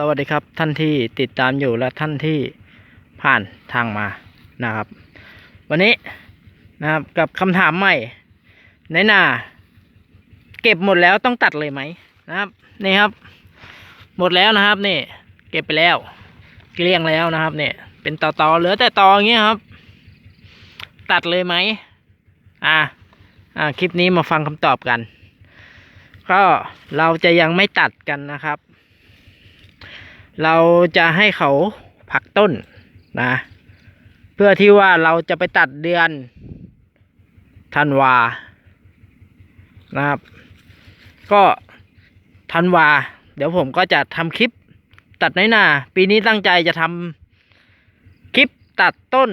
สวัสดีครับท่านที่ติดตามอยู่และท่านที่ผ่านทางมานะครับ วันนี้นะครับกับคำถามใหม่ในนาเก็บหมดแล้วต้องตัดเลยไหมนะครับนี่ครับ หมดแล้วนะครับนี่ เก็บไปแล้วเกลี้ยงแล้วนะครับเนี่ยเป็นตอตอๆเหลือแต่ตออย่างเงี้ยครับ ตัดเลยไหมอ่าอ่าคลิปนี้มาฟังคำตอบกัน ก็เราจะยังไม่ตัดกันนะครับ เราจะให้เขาพักต้นนะ เพื่อที่ว่าเราจะไปตัดเดือนธันวานะครับ ก็ธันวา เดี๋ยวผมก็จะทำคลิปตัดน้อยหนาปีนี้ตั้งใจจะทำคลิปตัดต้น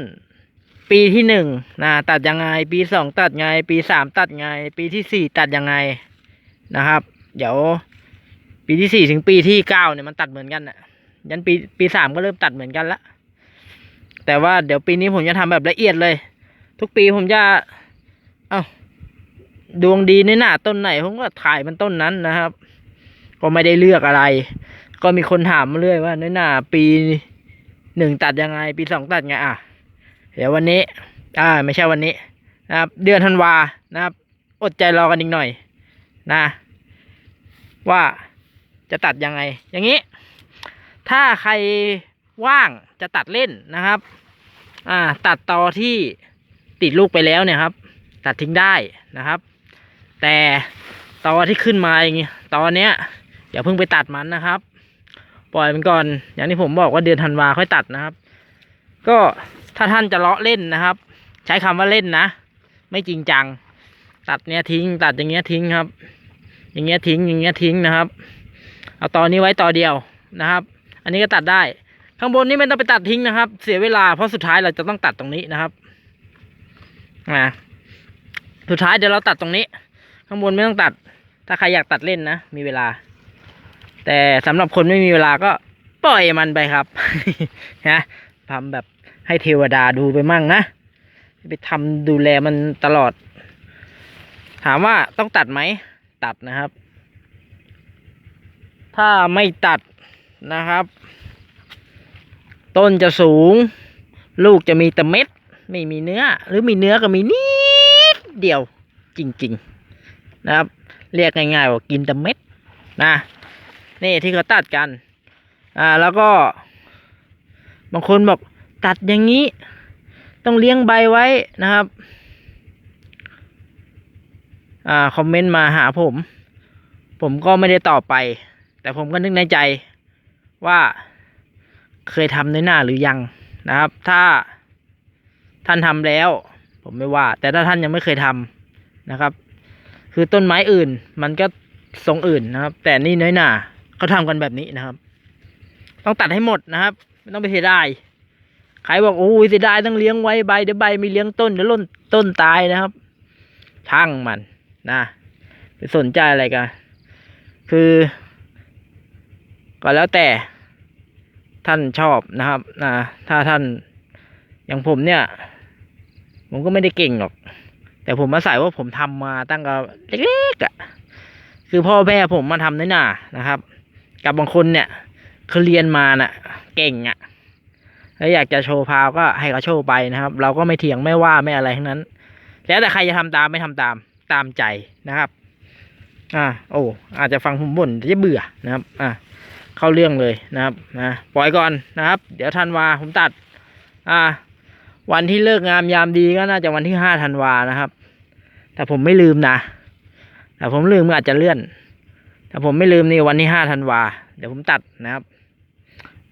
ปีที่หนึ่งนะตัดยังไง ปีสองตัดไง ปีสามตัดไง ปีที่สี่ตัดยังไงนะครับ เดี๋ยว ปีที่สี่ถึงปีที่เก้าเนี่ยมันตัดเหมือนกันน่ะ ยันปีปีสามก็เริ่มตัดเหมือนกันละแต่ว่าเดี๋ยวปีนี้ผมจะทำแบบละเอียดเลย ทุกปีผมจะ เอ้าดวงดีในหน้าต้นไหน ผมก็ถ่ายมันต้นนั้นนะครับ ก็ไม่ได้เลือกอะไร ก็มีคนถามมาเรื่อยว่าในหน้าปีหนึ่งตัดยังไง ปีสองตัดไงอะ เดี๋ยววันนี้ อ่า ไม่ใช่วันนี้ นะครับ เดือนธันวานะครับ อดใจรอกันอีกหน่อย นะ ว่าจะตัดยังไง อย่างนี้ ถ้าใครว่างจะตัดเล่นนะครับ อ่า ตัดตอที่ติดลูกไปแล้วเนี่ยครับ ตัดทิ้งได้นะครับ แต่ตอที่ขึ้นมาอย่างงี้ตอนเนี้ยอย่าเพิ่งไปตัดมันนะครับ ปล่อยมันก่อน อย่างที่ผมบอกว่าเดือนธันวาค่อยตัดนะครับ ก็ถ้าท่านจะเลาะเล่นนะครับ ใช้คำว่าเล่นนะ ไม่จริงจัง ตัดเนี้ยทิ้ง ตัดอย่างเงี้ยทิ้งครับ อย่างเงี้ยทิ้งอย่างเงี้ยทิ้งนะครับ เอาตอนนี้ไว้ต่อเดียวนะครับ อันนี้ก็ตัดได้ ข้างบนนี้ไม่ต้องไปตัดทิ้งนะครับ เสียเวลาเพราะสุดท้ายเราจะต้องตัดตรงนี้นะครับอ่าสุดท้ายเดี๋ยวเราตัดตรงนี้ ข้างบนไม่ต้องตัด ถ้าใครอยากตัดเล่นนะมีเวลา แต่สำหรับคนไม่มีเวลาก็ปล่อยมันไปครับนะทำแบบให้เทวดาดูไปมั่งนะไปทำดูแลมันตลอด ถามว่าต้องตัดไหมตัดนะครับ ถ้าไม่ตัด นะครับ ต้นจะสูง ลูกจะมีแต่เม็ด ไม่มีเนื้อ หรือมีเนื้อก็มีนิดเดียวจริงๆนะครับ เรียกง่ายๆว่ากินแต่เม็ดนะนี่ที่เขาตัดกัน อ่าแล้วก็ บางคนบอกตัดอย่างนี้ ต้องเลี้ยงใบไว้นะครับ อ่าคอมเมนต์มาหาผม ผมก็ไม่ได้ตอบไป แต่ผมก็นึกในใจ ว่าเคยทำในหน้าหรือยังนะครับ ถ้าท่านทำแล้ว ผมไม่ว่า แต่ถ้าท่านยังไม่เคยทำนะครับ คือต้นไม้อื่น มันก็ทรงอื่นนะครับ แต่นี่น้อยหนาเขาทำกันแบบนี้นะครับ ต้องตัดให้หมดนะครับ ไม่ต้องไปเสียดายใครบอกโอ้ยเสียดายต้องเลี้ยงไว้ใบเดี๋ยวใบไม่เลี้ยงต้นเดี๋ยวล้นต้นตายนะครับช่างมันนะไปสนใจอะไรกันคือ ก็แล้วแต่ท่านชอบนะครับนะถ้าท่านอย่างผมเนี่ย ผมก็ไม่ได้เก่งหรอก แต่ผมมาใส่ว่าผมทำมาตั้งแต่เล็กๆอะ่ะคือพ่อแม่ผมมาทำน้อยหนานะครับ กับบางคนเนี่ยคือเรียนมาน่ะ เก่งอะ่ะแล้วอยากจะโชว์พาวก็ให้เขาโชว์ไปนะครับ เราก็ไม่เถียงไม่ว่าไม่อะไรทั้งนั้น แล้วแต่ใครจะทำตามไม่ทำตามตามใจนะครับ อ่า โอ้อาจจะฟังผมบ่นจะเบื่อนะครับ อ่า เข้าเรื่องเลยนะครับนะปล่อยก่อนนะครับ เดี๋ยวธันวาผมตัด อ่า วันที่เลิกงามยามดีก็น่าจะวันที่ห้าธันวานะครับ แต่ผมไม่ลืมนะแต่ผมลืมอาจจะเลื่อน แต่ผมไม่ลืมนี่วันที่ห้าธันวาเดี๋ยวผมตัดนะครับ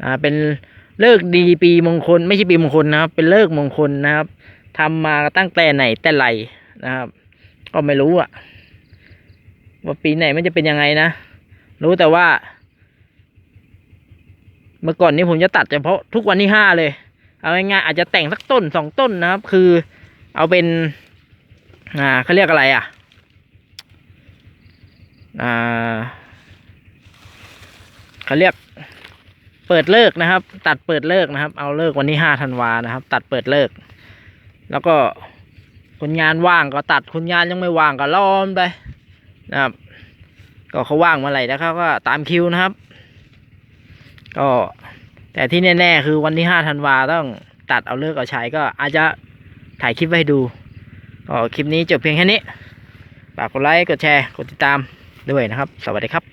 อ่าเป็นเลิกดีปีมงคล ไม่ใช่ปีมงคลนะครับ เป็นเลิกมงคลนะครับทำมาตั้งแต่ไหนแต่ไรนะครับ ก็ไม่รู้อะว่าปีไหนมันจะเป็นยังไงนะ รู้แต่ว่า เมื่อก่อนนี้ผมจะตัดเฉพาะทุกวันที่ห้าเลย เอาง่ายๆอาจจะแต่งสักต้นสองต้นนะครับ คือเอาเป็น อ่าเขาเรียกอะไรอะ อ่าเขาเรียกเปิดเลิกนะครับ ตัดเปิดเลิกนะครับ เอาเลิกวันที่ห้าธันวานะครับ ตัดเปิดเลิก แล้วก็คนงานว่างก็ตัดคนงานยังไม่ว่างก็ล้อมไปนะครับ ก็เขาว่างเมื่อไหร่แล้วเขาก็ตามคิวนะครับ ก็ แต่ที่แน่ๆคือวันที่ห้าธันวาต้องตัดเอาเลิกเอาใช้ก็อาจจะถ่ายคลิปไว้ให้ดูก็คลิปนี้จบเพียงแค่นี้ฝากกดไลค์กดแชร์กดติดตามด้วยนะครับ สวัสดีครับ